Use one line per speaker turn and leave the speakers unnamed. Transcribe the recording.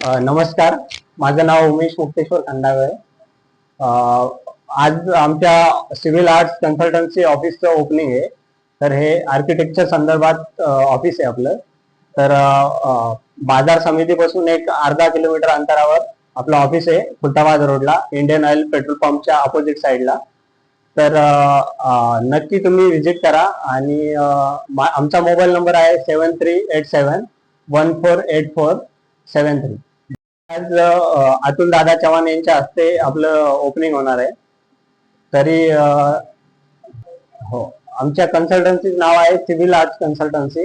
नमस्कार. माझं नाव उमेश मुक्तेश्वर खंडावे आज आमच्या सिव्हिल आर्ट्स कन्सल्टन्सी ऑफिसचं ओपनिंग आहे. तर हे आर्किटेक्चर संदर्भात ऑफिस आहे आपलं. तर बाजार समितीपासून एक अर्धा किलोमीटर अंतरावर आपलं ऑफिस आहे खुलताबाद रोडला इंडियन ऑइल पेट्रोल पंपच्या अपोजिट साईडला. तर नक्की तुम्ही व्हिजिट करा आणि आमचा मोबाईल नंबर आहे seven three eight seven one four eight four seven three. आज अतुल दादा चव्हाण यांच्या हस्ते आपलं ओपनिंग होणार आहे. तरी हो आमच्या कन्सल्टन्सी नाव आहे सिव्हिल आर्ट कन्सल्टन्सी